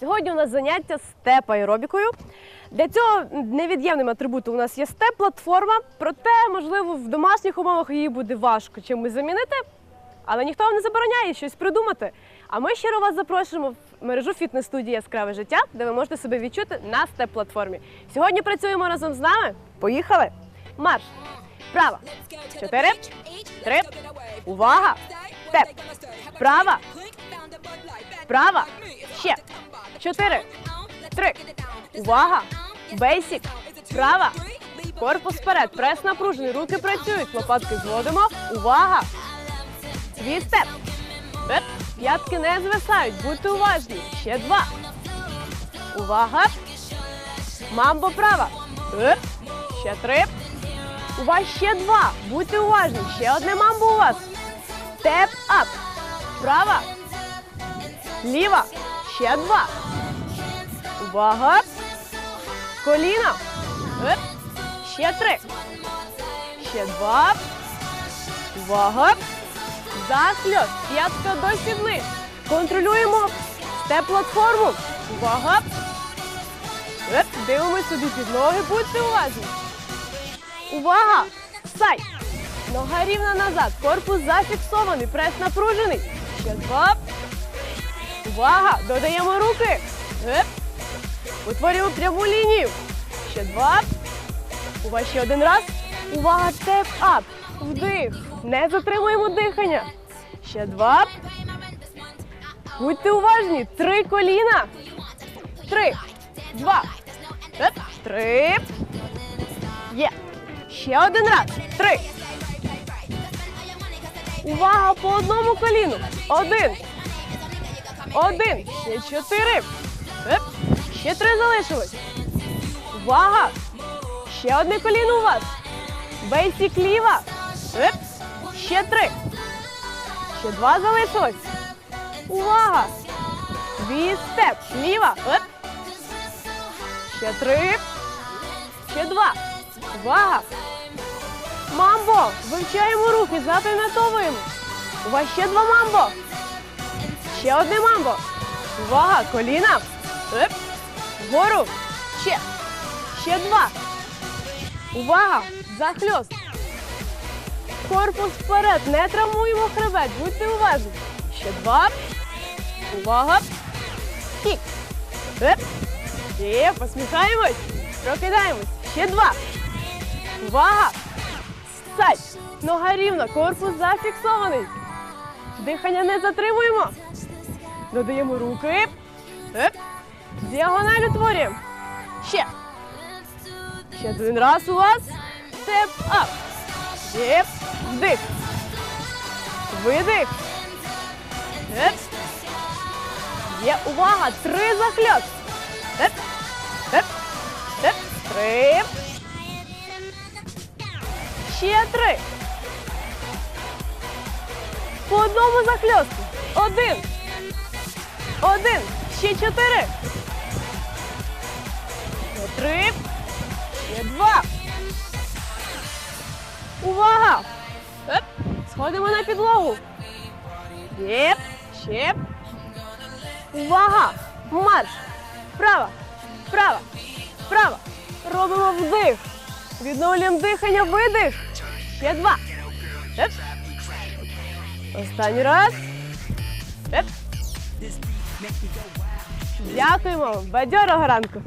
Сьогодні у нас заняття степ аеробікою. Для цього невід'ємним атрибутом у нас є степ-платформа, проте, можливо, в домашніх умовах її буде важко чимось замінити, але ніхто вам не забороняє щось придумати. А ми щиро вас запрошуємо в мережу фітнес-студії Яскраве життя, де ви можете себе відчути на степ-платформі. Сьогодні працюємо разом з нами. Поїхали! Марш! Права! Чотири, три, увага! Степ! Права! Права! Ще! Чотири, три, увага! Бейсік! Права! Корпус вперед, прес напружений, руки працюють, лопатки зводимо. Увага! Степ! П'ятки не звисають, будьте уважні. Ще два. Увага! Мамбо права. Ще три. У вас ще два. Будьте уважні. Ще одне мамбо у вас. Степ ап. Права. Ліва. Ще два. Увага. Коліна. Ще три. Ще два. Увага. Захльот. П'ятка до сідли. Контролюємо степ-платформу. Увага. Еп. Дивимось собі під ноги. Будьте уважні. Увага! Сай! Нога рівна назад. Корпус зафіксований. Прес напружений. Ще два. Увага! Додаємо руки. Утворюємо пряму лінію. Ще два. Увага ще один раз. Увага, степ ап. Вдих. Не затримуємо дихання. Ще два. Будьте уважні. Три коліна. Три. Два. Три. Є. Ще один раз. Три. Увага по одному коліну. Один. Один. Ще чотири. Ще три залишилось. Увага! Ще одне коліно у вас. Бейсік ліва. Ще три. Ще два залишилось. Увага! Дві степ. Ліва. Ще три. Ще два. Увага! Мамбо! Вивчаємо руки, запам'ятовуємо. У вас ще два мамбо. Ще одне мамбо. Увага! Коліна. Еп. Вгору. Ще. Ще два. Увага! Захльост. Корпус вперед. Не травмуємо хребет. Будьте уважні. Ще два. Увага. Кік. Еп. Є, посміхаємось. Прокидаємось. Ще два. Увага! Сай! Нога рівна, корпус зафіксований. Дихання не затримуємо. Додаємо руки. Еп. Діагональ утворюємо. Ще. Ще один раз у вас. Степ ап. Еп. Вдих. Видих. Еп. Є увага. Три захльот. Еп. Еп. Еп. Три. Ще три. По одному захльосту. Один. Один. Ще чотири. Ще три. Ще два. Увага! Еп. Сходимо на підлогу. Єп. Ще. Увага! Марш! Вправо! Вправо! Вправо! Робимо вдих. Відновлюємо дихання, видих. Ще два. Еп. Останній раз. Еп. Дякуємо. Бадьорого ранку.